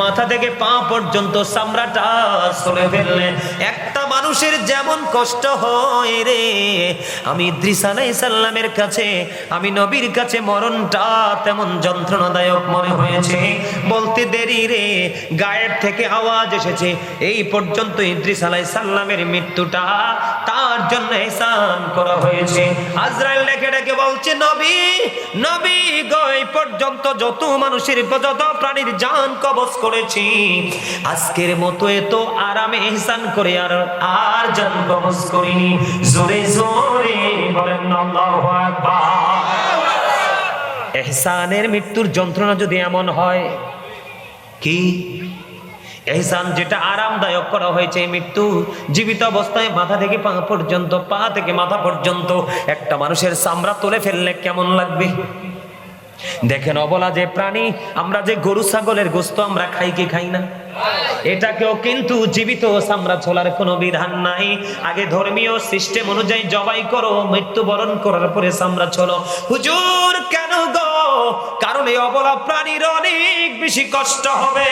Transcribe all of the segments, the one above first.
মাথা থেকে পা পর্যন্ত চামড়াটা সরে ফেললেন। একটা মানুষের যেমন কষ্ট হয় রে, আমি আলাই সাল্লামের কাছে, আমি নবীর কাছে মরণটা তেমন যন্ত্রণাদায়ক মনে হয়েছে। বলতে দেরি রে গায়ের থেকে আওয়াজ এসেছে। এই পর্যন্ত ইদ্রিস আলাই সাল্লামের মৃত্যুটা তার জন্য এসান করা হয়েছে। আজরাইল ডেকে ডেকে বলছে, নবী নবী গো, এই পর্যন্ত যত মানুষের যত প্রাণীর জান কবজ করেছি, আজকের মতো এত আরামে এহসান করে আর আর জান কবজ করিনি। জোরে জোরে বলেন এহসানের মৃত্যুর যন্ত্রণা যদি এমন হয়, কি? এহসান যেটা আরামদায়ক করা হয়েছে মৃত্যু, জীবিত অবস্থায় মাথা থেকে পা পর্যন্ত, পা থেকে মাথা পর্যন্ত একটা মানুষের চামড়া তুলে ফেললে কেমন লাগবে? দেখেন অবলা যে প্রাণী, আমরা যে গরু ছাগলের গোস্ত আমরা খাই কি খাই না? এটাকেও কিন্তু জীবিত চামড়া ছোলার কোনো বিধান নাই। আগে ধর্মীয় সিস্টেম অনুযায়ী জবাই করো, মৃত্যুবরণ করার পরে চামড়া ছোলো হুজুর, কেন গো? কারণ এই অবলা প্রাণীর অনেক বেশি কষ্ট হবে।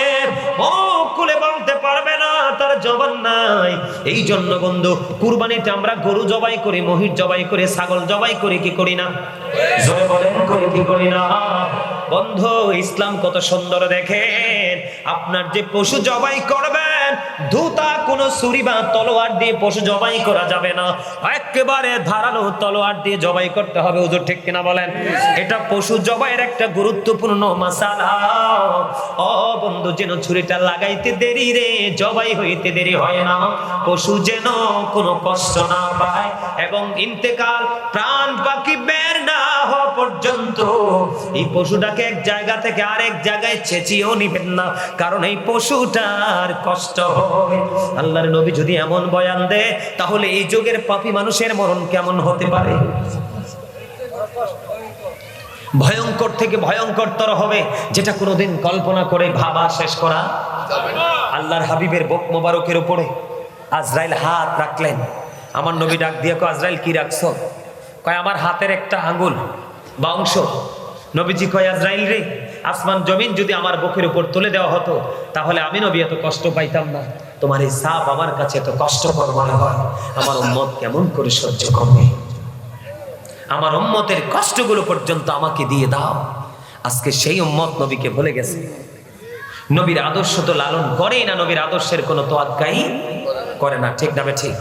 ও কুলে বলতে পারবে না। তার জবান নাই। এই জন্য বন্ধু, কুরবানিতে আমরা গরু জবাই করি মহির জবাই করে, ছাগল জবাই করে, কি করি না? জয় বলেন, করি কি করি না? বন্ধু, ইসলাম কত সুন্দর দেখেন। আপনার যে পশু জবাই করবেন, ধুতা, কোনো ছুরি বা তলোয়ার দিয়ে পশু জবাই করা যাবে না। একেবারে ধারালো তলোয়ার দিয়ে জবাই করতে হবে, হুজুর ঠিক কিনা বলেন? এটা পশু জবাইয়ের একটা গুরুত্বপূর্ণ মাসালা। ও বন্ধু, যেন ছুরিটা লাগাইতে দেরি রে, জবাই হইতে দেরি হয় না। পশু যেন কোনো কষ্ট না পায় এবং ইন্তেকাল প্রাণ পাখি বের না হওয়া পর্যন্ত এই পশুটাকে এক জায়গা থেকে আরেক জায়গায় চেঁচিয়েও নিবেন না কারণ এই পশুটার কষ্ট হয়। আল্লাহর নবী যদি এমন বয়ান দেয় তাহলে এই যুগের পাপী মানুষের মরণ কেমন হতে পারে? ভয়ঙ্কর থেকে ভয়ঙ্করতর হবে যেটা কোনোদিন কল্পনা করে ভাবা শেষ করা আল্লাহর হাবিবের বক মোবারকের উপরে। আজরাইল হাত রাখলেন। আমার নবী ডাক দিয়ে কয়, আজরাইল কি রাখছো? কয় আমার হাতের একটা আঙ্গুল বা অংশ নবীজি কয়, আজরাইল রে, আসমান জমিন যদি আমার বুকের উপর তুলে দেওয়া হতো, তাহলে আমি নবী এত কষ্ট পাইতাম না। তোমার এই সাপ আমার কাছে এত কষ্টকর মনে হয়। আমার উম্মত কেমন করে সহ্য করবে? আমার উম্মতের কষ্টগুলো পর্যন্ত আমাকে দিয়ে দাও। আজকে সেই উম্মত নবীকে ভুলে গেছে। নবীর আদর্শ তো লালন করেই না, নবীর আদর্শের কোনো তোয়াক্কাই করে না। ঠিক না ঠিক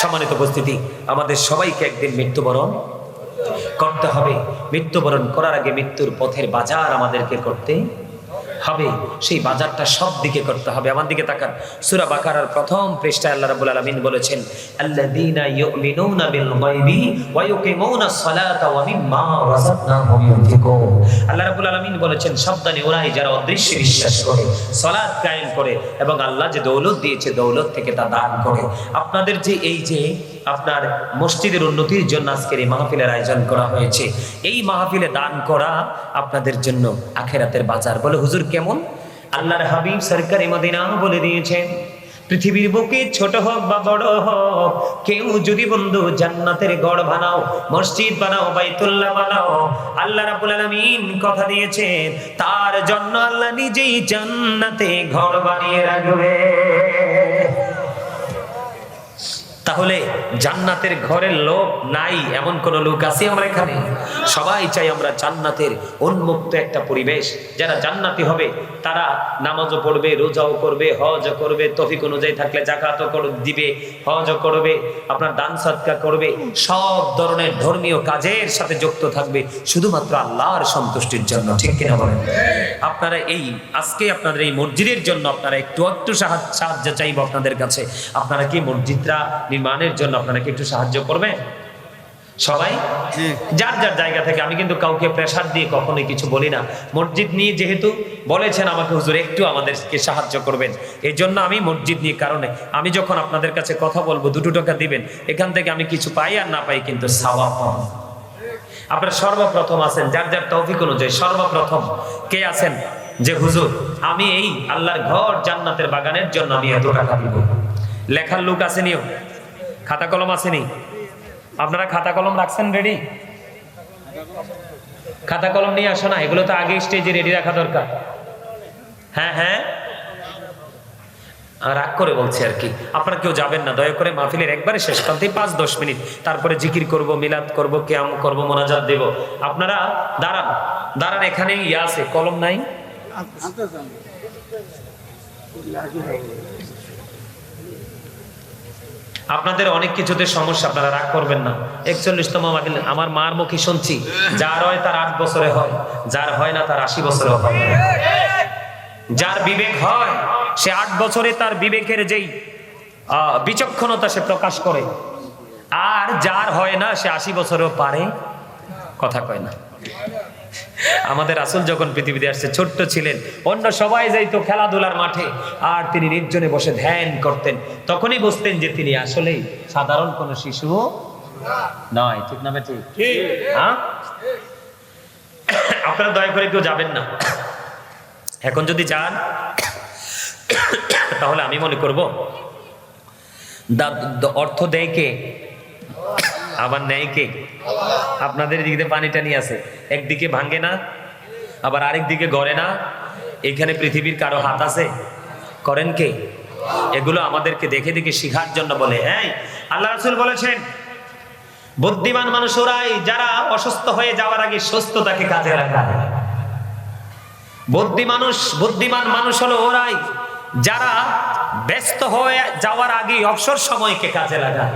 সম্মানিত উপস্থিতি, আমাদের সবাইকে একদিন মৃত্যুবরণ করতে হবে। মৃত্যুবরণ করার আগে মৃত্যুর পথের বাজার আমাদেরকে করতে হবে। সেই বাজারটা সব দিকে করতে হবে। আমার দিকে তাকান। সুরা বাকারার প্রথম পৃষ্ঠায় আল্লাহ রাব্বুল আলামিন বলেছেন আল্লাহ রাব্বুল আলামিন বলেছেন, সাবধানে ওরাই যারা অদৃশ্যে বিশ্বাস করে সালাত কায়েম করে এবং আল্লাহ যে দৌলত দিয়েছে, দৌলত থেকে তা দান করে। আপনাদের যে এই যে আপনার মসজিদের উন্নতির জন্য আজকের এই মাহফিলের আয়োজন করা হয়েছে। এই মাহফিলে দান করা আপনাদের জন্য আখেরাতের বাজার। বলে, হুজুর, কেমন? আল্লাহর হাবিব সরকারি মদিনা বলে দিয়েছেন, পৃথিবীর বুকে ছোট হোক বা বড় হোক, কেউ যদি বন্ধু জান্নাতের গড় বানাও, মসজিদ বানাও, বাইতুল্লাহ বানাও, আল্লাহ রাব্বুল আলামিন কথা দিয়েছেন, তার জন্য আল্লাহ নিজেই জান্নাতে ঘর বানিয়ে রাখবে। তাহলে জান্নাতের ঘরের লোক নাই এমন কোন লোক আছে আমরা এখানে? সবাই চাই আমরা জান্নাতের উন্মুক্ত একটা পরিবেশ। যারা জান্নাতি হবে, তারা নামাজও পড়বে, রোজাও করবে, হজ করবে, তফিক অনুযায়ী থাকলে জাকাতও দিবে, হজ করবে, আপনার দান সৎকার করবে। সব ধরনের ধর্মীয় কাজের সাথে যুক্ত থাকবে। শুধুমাত্র আল্লাহর সন্তুষ্টির জন্য, ঠিক কিনা বলেন? আপনারা এই আজকে আপনাদের এই মসজিদের জন্য আপনারা একটু একটু সাহায্য সাহায্য চাইব আপনাদের কাছে। আপনারা কি মসজিদরা নির্মাণের জন্য আপনারা কি একটু সাহায্য করবেন? সবাই? যার যার জায়গা থেকে আমি কিন্তু কাউকে প্রেসার দিয়ে কখনোই কিছু বলি না। মসজিদ নিয়ে যেহেতু বলেছেন আমাকে হুজুর একটু আমাদেরকে সাহায্য করবেন। এই জন্য আমি মসজিদ নিয়ে কারণে আমি যখন আপনাদের কাছে কথা বলব দুটো টাকা দিবেন এখান থেকে আমি কিছু পাই আর না পাই কিন্তু সাওয়া পাবো। আপনারা সর্বপ্রথম আছেন, যার যার তৌফিক অনুযায়ী সর্বপ্রথম কে আছেন? যে হুজুর, আমি এই আল্লাহর ঘর জান্নাতের বাগানের জন্য আমি এত টাকা দিব। লেখার লোক আসেনিও খাতা কলম আসেনি? আপনারা খাতা কলম রাখছেন রেডি খাতা কলম নিয়ে আসো না, এগুলো তো আগে স্টেজে রেডি রাখা দরকার। হ্যাঁ হ্যাঁ? রাগ করে বলছি আর কি। আপনারা কেউ যাবেন না, দয়া করে মাহফিলের একবারে শেষ প্রান্তে পাঁচ দশ মিনিট। তারপরে জিকির করব, মিলাদ করব, কেয়াম করব, মোনাজাত দেব। আপনারা দাঁড়ান দাঁড়ান এখানে ইয়ে আছে, কলম নাই? আপনাদের অনেক কিছুতে সমস্যা, আপনারা রাগ করবেন না। একচল্লিশতম মাহফিল, আমার মার মুখে শুনছি, যার হয় তার আট বছরে হয়, যার হয় না তার আশি বছরে হয়। যার বিবেক হয় সে আট বছরে তার বিবেকের যেই বিচক্ষণতা সে প্রকাশ করে। আর যার হয় না সে আশি বছরেও পারে কথা কয় না। আমাদের আসল যখন পৃথিবীতে আসছে ছোট্ট ছিলেন অন্য সবাই যাইতো খেলাধুলার মাঠে আর তিনি নির্জনে বসে ধ্যান করতেন। তখনই বুঝতেন যে তিনি আসলেই সাধারণ কোনো শিশু নয়। ঠিক না ঠিক। হ্যাঁ? আপনারা দয়া করে কেউ যাবেন না। এখন যদি যান তাহলে আমি মনে করব অর্থ দেয় কে? আবার নেয় কে? আপনাদের দিক দিয়ে পানি টানি আছে একদিকে ভাঙ্গে না, আবার আরেক দিকে গড়ে না। এখানে পৃথিবীর কারও হাত আছে? করেন কে? এগুলো আমাদেরকে দেখে দেখে শিখার জন্য বলে হ্যাঁ আল্লাহ রাসূল বলেছেন, বুদ্ধিমান মানুষ ওরাই যারা অসুস্থ হয়ে যাওয়ার আগে সুস্থ সুস্থতাকে কাজে লাগায়। বুদ্ধি মানুষ, বুদ্ধিমান মানুষ হলো ওরাই। যারা ব্যস্ত হয়ে যাওয়ার আগে অবসর সময়কে কাজে লাগায়।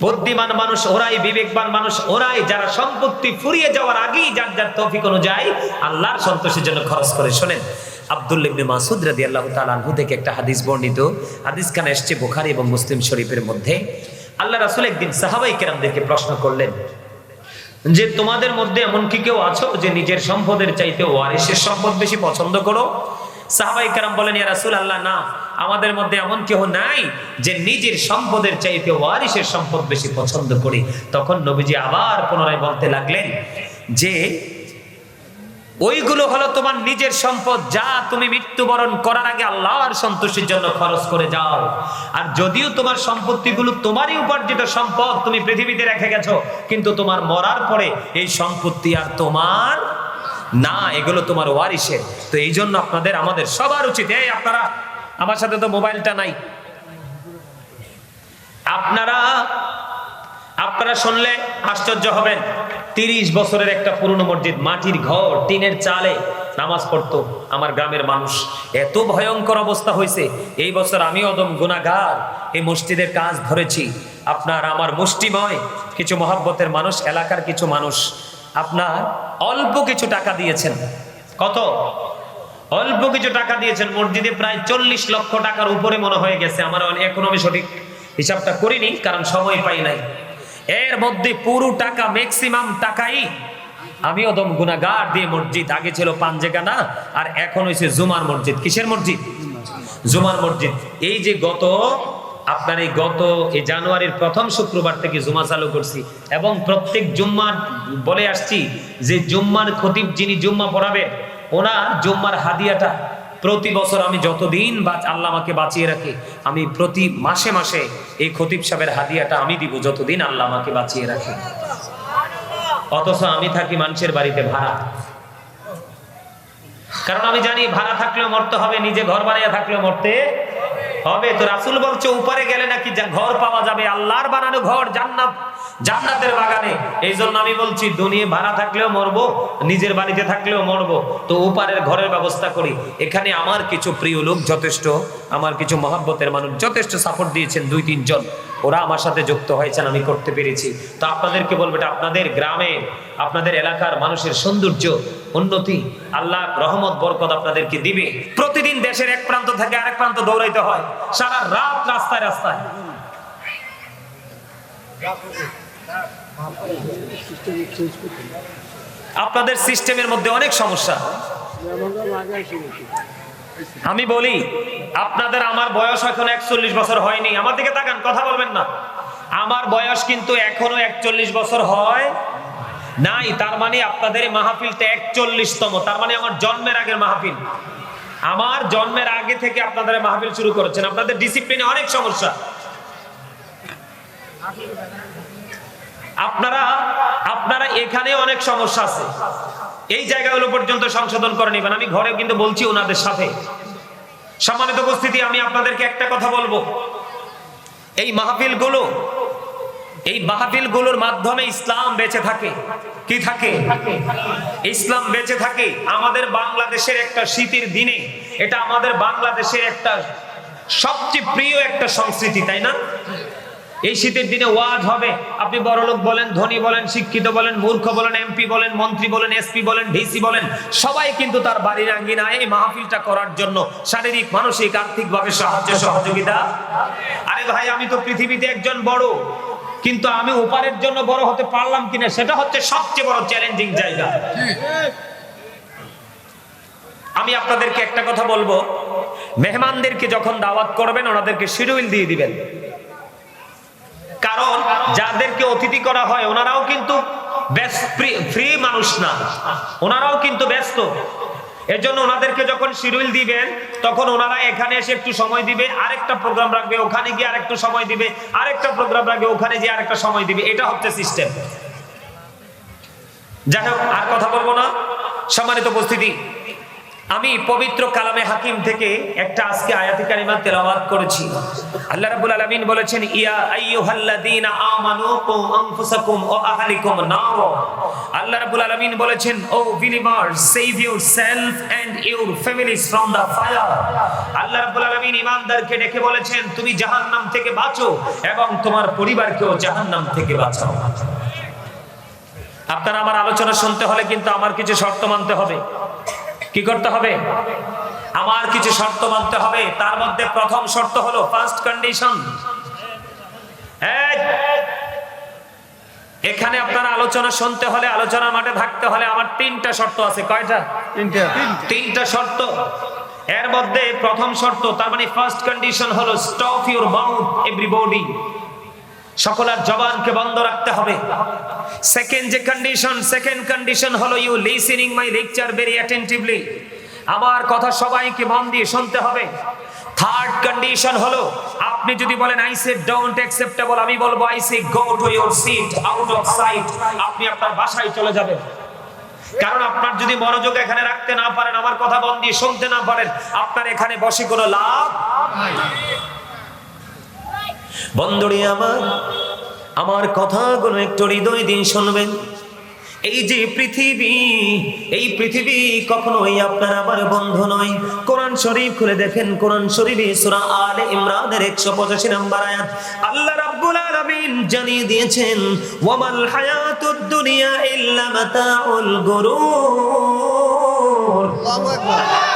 বুদ্ধিমান মানুষ ওরাই, বিবেকবান মানুষ ওরাই, যারা সম্পত্তি ফুরিয়ে যাওয়ার আগেই যার যার তৌফিক অনুযায়ী আল্লাহর সন্তোষের জন্য খরচ করে। শোনেন থেকে একটা হাদিস বর্ণিত। এবং মুসলিম শরীফের মধ্যে। একদিন সাহাবাই কেরামদেরকে প্রশ্ন করলেন, যে তোমাদের মধ্যে কেউ আছো যে নিজের সম্পদের চাইতে ওয়ারিসের সম্পদ বেশি পছন্দ করো? সাহাবাই কারাম বলেন, ইয়া রাসূল আল্লাহ না, আমাদের মধ্যে এমন কেউ নাই যে নিজের সম্পদের চাইতে ওয়ারিসের সম্পদ বেশি পছন্দ করি। তখন নবীজি আবার পুনরায় বলতে লাগলেন যে, ওইগুলো হলো তোমার নিজের সম্পদ যা তুমি মৃত্যুবরণ করার আগে আল্লাহর সন্তুষ্টির জন্য খরচ করে যাও। আর যদিও তোমার সম্পত্তিগুলো তোমারই উপার্জিত সম্পদ তুমি পৃথিবীতে রেখে গেছো, কিন্তু তোমার মরার পরে এই সম্পত্তি আর তোমার না, এগুলো তোমার ওয়ারিসের তো এই জন্য আপনাদের, আমাদের সবার উচিত। এই আপনারা, আমার সাথে তো মোবাইলটা নাই। আপনারা আপনারা শুনলে আশ্চর্য হবেন। তিরিশ বছরের একটা পুরনো মসজিদ, মাটির ঘর, টিনের চালে নামাজ পড়তো আমার গ্রামের মানুষ। এত ভয়ঙ্কর অবস্থা হয়েছে। এই বছর আমি অদম গুনাগার এই মসজিদের কাজ ধরেছি। আপনার আমার মুষ্টিময়, কিছু মহাব্বতের মানুষ, এলাকার কিছু মানুষ। আপনার অল্প কিছু টাকা দিয়েছেন। কত? অল্প কিছু টাকা দিয়েছেন মসজিদে প্রায় চল্লিশ লক্ষ টাকার উপরে মনে হয়ে গেছে। আমার এখনও আমি সঠিক হিসাবটা করিনি, কারণ সময় পাই নাই। এর মধ্যে পুরো টাকা ম্যাক্সিমাম টাকাই আমি ওদম গুনাগার দিয়ে মসজিদ। আগে ছিল পাঞ্জেগানা আর এখন হয়েছে জুমার মসজিদ। কিসের মসজিদ? জুমার মসজিদ। এই যে গত আপনার এই গত, এই জানুয়ারির প্রথম শুক্রবার থেকে জুমা চালু করছি এবং প্রত্যেক জুম্মার বলে আসছি যে জুম্মার খতিব যিনি জুম্মা পড়াবেন ওনার জুম্মার হাদিয়াটা প্রতি বছর আমি যতদিন আল্লাহ আমাকে বাঁচিয়ে রাখে, আমি প্রতি মাসে মাসে এই খতিব সাহেবের হাদিয়াটা আমি দিব যতদিন আল্লাহ আমাকে বাঁচিয়ে রাখে। অথচ আমি থাকি মানুষের বাড়িতে ভাড়া। কারণ আমি জানি ভাড়া থাকলেও মরতে হবে, নিজে ঘর বানিয়ে থাকলেও মরতে হবে তো রাসুল বলছে, উপরে গেলে নাকি ঘর পাওয়া যাবে? আল্লাহর বানানো ঘর জান্নাত, জান্নাতের বাগানে। এই জন্য আমি বলছি, দুনিয়া ভাড়া থাকলেও মরবো, নিজের বাড়িতে থাকলেও মরবো। তো উপারের ঘরের ব্যবস্থা করি। এখানে আমার কিছু প্রিয় লোক যথেষ্ট, আমার কিছু মহাব্বতের মানুষ যথেষ্ট সাপোর্ট দিয়েছেন দুই তিনজন ওরা আমার সাথে যুক্ত হয়েছেন, আমি করতে পেরেছি। তো আপনাদেরকে বলব, এটা আপনাদের গ্রামে, আপনাদের এলাকার মানুষের সৌন্দর্য, উন্নতি, আল্লাহ রহমত, বরকত আপনাদেরকে দিবে। প্রতিদিন দেশের এক প্রান্ত থেকে আরেক প্রান্ত দৌড়াইতে হয়। সারা রাত রাস্তায় রাস্তায়। আপনাদের সিস্টেমের মধ্যে অনেক সমস্যা। আমি বলি, আপনাদের আমার বয়স এখন একচল্লিশ বছর হয়নি। আমার দিকে তাকান, কথা বলবেন না। আমার বয়স কিন্তু এখনও একচল্লিশ বছর হয় নাই। তার মানে আপনাদের মাহফিলটা একচল্লিশতম। তার মানে আমার জন্মের আগের মাহফিল। আমার জন্মের আগে থেকে আপনাদের মাহফিল শুরু করেছেন। আপনাদের ডিসিপ্লিনে অনেক সমস্যা। আপনারা আপনারা এখানে অনেক সমস্যা আছে। এই জায়গাগুলো পর্যন্ত সংশোধন করে নেবেন। আমি ঘরে কিন্তু বলছি ওনাদের সাথে। সম্মানিত উপস্থিতি, আমি আপনাদেরকে একটা কথা বলব। এই মাহফিলগুলো, এই মাহফিলগুলোর মাধ্যমে ইসলাম বেঁচে থাকে। কি থাকে? ইসলাম বেঁচে থাকে আমাদের বাংলাদেশের একটা শীতের দিনে। এটা আমাদের বাংলাদেশের একটা সবচেয়ে প্রিয় একটা সংস্কৃতি, তাই না? এই শীতের দিনে ওয়াজ হবে। আপনি বড়লোক বলেন, ধনী বলেন, শিক্ষিত বলেন, মূর্খ বলেন, এমপি বলেন, মন্ত্রী বলেন, এসপি বলেন, ডিসি বলেন, সবাই কিন্তু তার বাড়ির আঙ্গিনায় এই মাহফিলটা করার জন্য শারীরিক, মানসিক আর্থিক ভাবে সাহায্য, সহযোগিতা। আরে ভাই, আমি তো পৃথিবীতে একজন বড়, কিন্তু আমি ওপারের জন্য বড় হতে পারলাম কিনা, সেটা হচ্ছে সবচেয়ে বড় চ্যালেঞ্জিং জায়গা। আমি আপনাদেরকে একটা কথা বলব, মেহমানদেরকে যখন দাওয়াত করবেন, ওনাদেরকে শিডিউল দিয়ে দিবেন। কারণ যাদেরকে অতিথি করা হয়, ওনারাও কিন্তু ফ্রি মানুষ না। ওনারাও কিন্তু ব্যস্ত। এর জন্য ওনাদেরকে যখন শিডিউল দিবেন, তখন ওনারা এখানে এসে একটু সময় দিবে, আরেকটা প্রোগ্রাম রাখবে, ওখানে গিয়ে আরেকটু সময় দিবে, আরেকটা প্রোগ্রাম রাখবে, ওখানে গিয়ে আরেকটা সময় দিবে। এটা হচ্ছে সিস্টেম যাই হোক, আর কথা বলব না। সম্মানিত উপস্থিতি আমি পবিত্র কালামে হাকিম থেকে একটা আজকে আয়াতি কারিমা তেলাওয়াত করেছি। আল্লাহ রাব্বুল আলামিন বলেছেন, ইয়া আনফুসাকুম আহলিকুম নার। আল্লাহ বলেছেন, ও save and from the fire আল্লাহ ডেকে বলেছেন, তুমি জাহান্নাম থেকে বাঁচো এবং তোমার পরিবারকেও জাহান্নাম থেকে বাঁচাও। আপনারা আমার আলোচনা শুনতে হলে কিন্তু আমার কিছু শর্ত মানতে হবে। কি করতে হবে? আমার কিছু শর্ত মানতে হবে। তার মধ্যে প্রথম শর্ত হলো ফার্স্ট কন্ডিশন এখানে আপনার আলোচনা শুনতে হলে আলোচনা মাঠে থাকতে হলে আমার তিনটা শর্ত আছে। কয়টা? তিনটা। শর্ত। এর মধ্যে প্রথম শর্ত তার মানে ফার্স্ট কন্ডিশন হলো স্টপ ইউর মাউথ এভরিবডি সকলের জবানকে বন্ধ রাখতে হবে। সেকেন্ড যে কন্ডিশন সেকেন্ড কন্ডিশন হলো you listening my lecture very attentively আমার কথা সবাইকে মন দিয়ে শুনতে হবে। থার্ড কন্ডিশন হলো, আপনি যদি বলেন আই সে ডোন্ট অ্যাকসেপ্টেবল আমি বলব I say go to your seat out of sight আপনি আপনার বাসায় চলে যাবেন। কারণ আপনার যদি মনোযোগ এখানে রাখতে না পারেন, আমার কথা মন দিয়ে শুনতে না পারেন, আপনার এখানে বসে কোনো লাভ বন্ধুরি আমার আমার কথাগুলো একটু হৃদয় দিন শুনবেন। এই যে পৃথিবী, এই পৃথিবী কখনোই আপনার আমার বন্ধু নয়। কোরআন শরীফ খুলে দেখেন, কোরআন শরীফে সূরা আলে ইমরানের 185 নম্বর আয়াত। আল্লাহ রাব্বুল আলামিন জানিয়ে দিয়েছেন, ওয়ামাল হায়াতুদ দুনিয়া ইল্লা মাতাউল গুরুর। আল্লাহ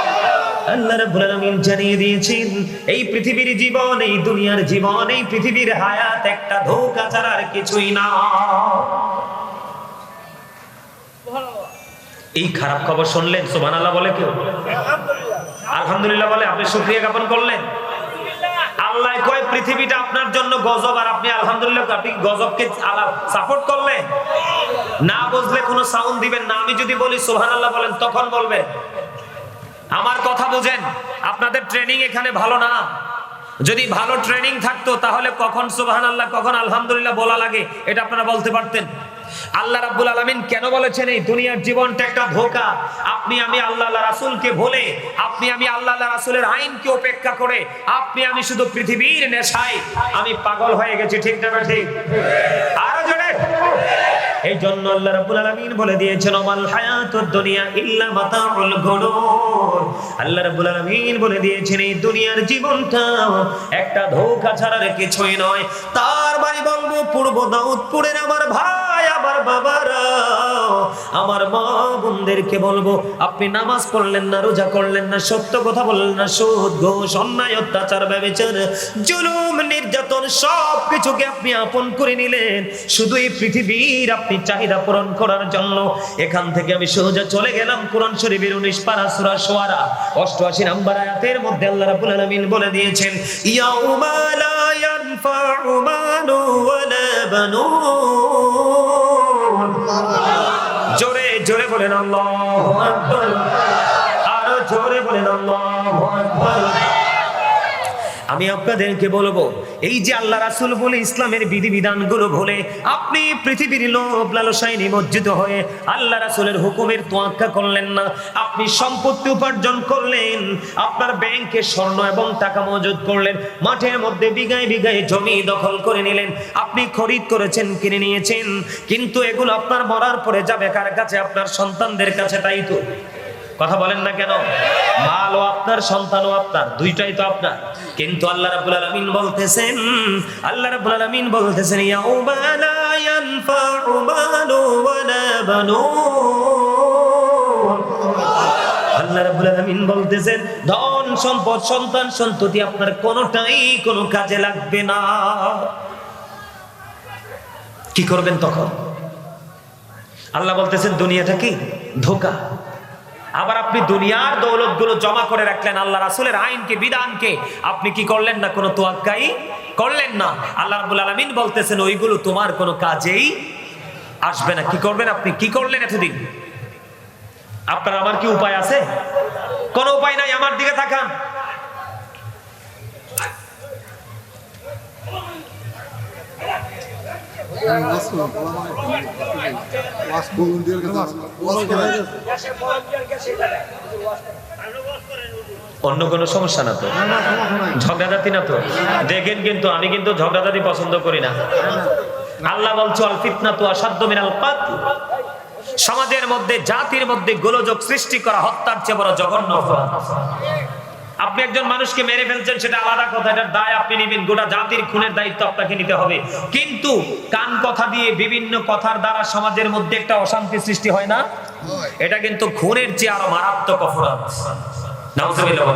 রাব্বুল আলামিন জানিয়ে দিয়েছেন, এই পৃথিবীর জীবন, এই দুনিয়ার জীবন, এই পৃথিবীর হায়াত একটা ধোঁকা ছাড়া আর কিছুই না। এই খারাপ খবর শুনলেন, সুবহানাল্লাহ বলে কেউ? আলহামদুলিল্লাহ বলে, আপনি শুকরিয়া জ্ঞাপন করলেন? আল্লাহ কয়, পৃথিবীটা আপনার জন্য গজব, আর আপনি আলহামদুলিল্লাহ আপনি গজবকে সাপোর্ট করলেন? না বুঝলে কোনো সাউন্ড দিবেন না। আমি যদি বলি, সুবহানাল্লাহ বলেন, তখন বলবেন। আমার কথা বুঝেন। আপনাদের ট্রেনিং এখানে ভালো না। যদি ভালো ট্রেনিং থাকতো, তাহলে কখন সুবাহান আল্লাহ কখন আলহামদুলিল্লাহ বলা লাগে, এটা আপনারা বলতে পারতেন। আল্লাহ রাব্বুল আলামিন কেন বলেছেন এই দুনিয়ার জীবনটা একটা ধোকা? আপনি আমি আল্লাহ রাসূলকে ভুলে, আপনি আমি আল্লাহ রাসূলের আইনকে উপেক্ষা করে, আপনি আমি শুধু পৃথিবীর নেশায় আমি পাগল হয়ে গেছি, ঠিক না ঠিক আরও জোরে। এই জন্য আল্লাহ রাব্বুল আলামিন বলে দিয়েছেন, ওমাল হায়াতুদ দুনিয়া ইল্লা মাতাউল গুরুর। আল্লাহ রাব্বুল আলামিন বলে দিয়েছেন, এই দুনিয়ার জীবনটা একটা ধোঁকা ছাড়া আর কিছুই নয়। তার বাড়ি বলব পূর্ব দাউদপুরের আমার ভাই, আমার বাবারা। আমার মা বোনদেরকে বলব, আপনি নামাজ পড়লেন না, রোজা করলেন না, সত্য কথা বললেন না, সুদ, ঘোষ, অন্যায়, অত্যাচার, ব্যবচার, জুলুম, নির্যাতন, সব কিছুকে আপনি আপন করে নিলেন। শুধু এই পৃথিবীর আপনি চাহিদা পূরণ করার জন্য। এখান থেকে আমি সোজা চলে গেলাম কোরআন শরীফের উনিশ পারা সূরা সোয়ারা। অষ্টআশি নাম্বার আয়াতের মধ্যে আল্লাহ রাব্বুল আলামিন বলে দিয়েছেন, ইয়াউমা লা ইয়ানফাউ মালু ওয়ালা বানুন। জোরে বলেন আল্লাহ আরও জোরে বলেন আল্লাহু আমি আপনাদেরকে বলব, এই যে আল্লাহ রাসুল বলে ইসলামের বিধিবিধানগুলো বলে, আপনি পৃথিবীর লোভ লালসায় নিমজ্জিত হয়ে আল্লাহ রাসূলের হুকুমের তোয়াক্কা করলেন না। আপনি সম্পত্তি উপার্জন করলেন, আপনার ব্যাংকে স্বর্ণ এবং টাকা মজুদ করলেন, মাঠের মধ্যে বিঘায় বিঘায় জমি দখল করে নিলেন, আপনি খরিদ করেছেন, কিনে নিয়েছেন, কিন্তু এগুলো আপনার মরার পরে যাবে কার কাছে? আপনার সন্তানদের কাছে, তাই তো? কথা বলেন না কেন? মালও আপনার সন্তানও আপনার, দুইটাই তো আপনার। কিন্তু আল্লাহ রাব্বুল আলামিন বলতেছেন, আল্লাহ রাব্বুল আলামিন বলতেছেন, ইয়াউমা লা ইয়ানফাউ মালু ওয়ালা বানুন। আল্লাহ বলতেছেন, ধন, সম্পদ, সন্তান, সন্ততি আপনার কোনোটাই কোনো কাজে লাগবে না। কি করবেন তখন? আল্লাহ বলতেছেন, দুনিয়াটা কি? ধোকা। আবার আপনি দুনিয়ার দৌলতগুলো জমা করে রাখলেন আল্লাহ রাসুলের আইনকে, বিধানকে। আপনি কি করলেন না কোনো তোয়াক্কাই? করলেন না। আল্লাহ রাবুল আলমিন বলতেছেন, ওইগুলো তোমার কোনো কাজেই আসবে না। কি করবেন আপনি? কি করলেন এতদিন? আপনার আমার কি উপায় আছে? কোনো উপায় নাই, আমার দিকে তাকান। অন্য কোনো সমস্যা না তো? ঝগড়াঝাতি না তো? দেখেন কিন্তু, আমি কিন্তু ঝগড়াঝাতি পছন্দ করি না। আল্লাহ বলছো, আল ফিতনা তো অসাধ্য মিনাল কাতল। সমাজের মধ্যে, জাতির মধ্যে গোলযোগ সৃষ্টি করা হত্যার চেয়ে বড় জঘন্য অপরাধ। আপনি একজন মানুষকে মেরে ফেলছেন, সেটা আলাদা কথা, এটার দায় আপনি নেবেন। গোটা জাতির খুনের দায়িত্ব আপনাকে নিতে হবে। কিন্তু কান কথা দিয়ে বিভিন্ন কথার দ্বারা সমাজের মধ্যে একটা অশান্তি সৃষ্টি হয় না? এটা কিন্তু খুনের চেয়ে আরও মারাত্মক অপরাধ। নাউজুবিল্লাহ